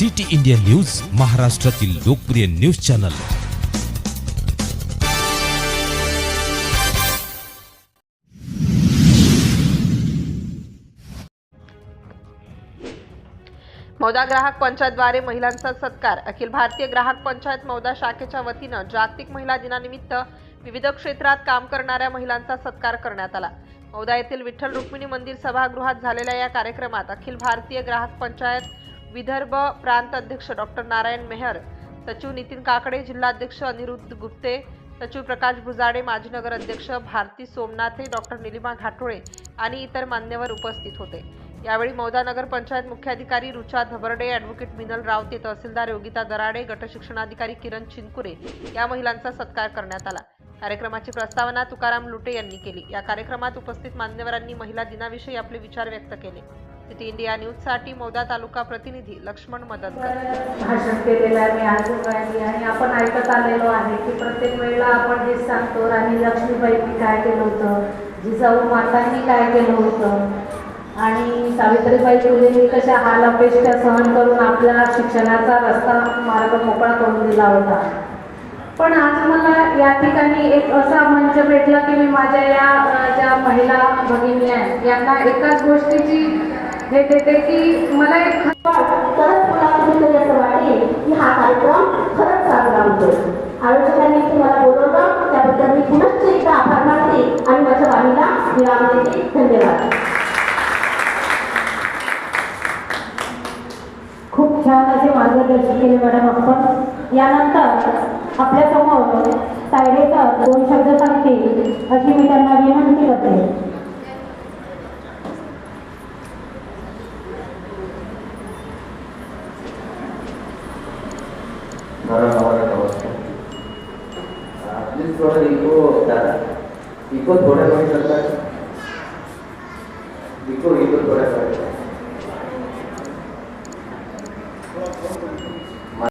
City India news महाराष्ट्रातील लोकप्रिय news channel. Mauda ग्राहक पंचायतद्वारे महिलांचा सत्कार. अखिल भारतीय ग्राहक पंचायत मौदा शाखेच्या वतीनं जागतिक महिला दिनानिमित्त विविध क्षेत्रात काम करणाऱ्या महिलांचा सत्कार करण्यात आला. मौदा येथील विठ्ठल रुक्मिणी मंदिर सभागृहात झालेल्या या कार्यक्रमात अखिल भारतीय ग्राहक पंचायत विदर्भ प्रांत अध्यक्ष डॉक्टर नारायण मेहर सचिव नितीन काकडे जिल्हाध्यक्ष अनिरुद्ध गुप्ते सचिव प्रकाश भुजाडे माजी नगर अध्यक्ष भारती सोमनाथे डॉक्टर निलिमा घाटोळे आणि इतर मान्यवर उपस्थित होते. यावेळी मौदा नगर पंचायत मुख्याधिकारी रुचा धबर्डे ॲडव्होकेट मिनल रावते तहसीलदार योगिता दराडे गटशिक्षणाधिकारी किरण चिनकुरे या महिलांचा सत्कार करण्यात आला. कार्यक्रमाची प्रस्तावना तुकाराम लुटे यांनी केली. या कार्यक्रमात उपस्थित मान्यवरांनी महिला दिनाविषयी आपले विचार व्यक्त केले. सिटी इंडिया न्यूजसाठी मौदा तालुका प्रतिनिधी लक्ष्मण मदतकर भाषण केलेलं आहे मी आजोबांनी आणि आपण ऐकत आलेलो आहे की प्रत्येक वेळेला आपण हेच सांगतो आणि लक्ष्मीबाईंनी काय केलं होतं? जिजाऊ मातांनी काय केलं होतं? आणि सावित्रीबाई फुलेंनी कशा हाल अपेक्षा सहन करून आपल्या शिक्षणाचा रस्ता मार्ग मोकळा करून दिला होता. पण आज मला या ठिकाणी एक असा मंच भेटला की मी माझ्या या ज्या महिला भगिनी आहेत यांना एकाच गोष्टीची हे देते की मला एक तरच मला कुठेतरी असं वाटेल की हा कार्यक्रम खरंच साजरा होतो आयोजकांनी तुम्हाला बोलवलं त्याबद्दल मी पुनश्च एकदा आभार मानते आणि माझ्या वाणीला विराम देते. धन्यवाद. खूप छान असे मार्गदर्शन केले मॅडम आपण. यानंतर आपल्यासमोर तायडेकर दोन शब्द सांगतील अशी मी त्यांना विनंती करते नरम हमारा नमस्कार प्लीज थोड़ा इको दादा इको थोड़ा कमी करता है इको इको थोड़ा कमी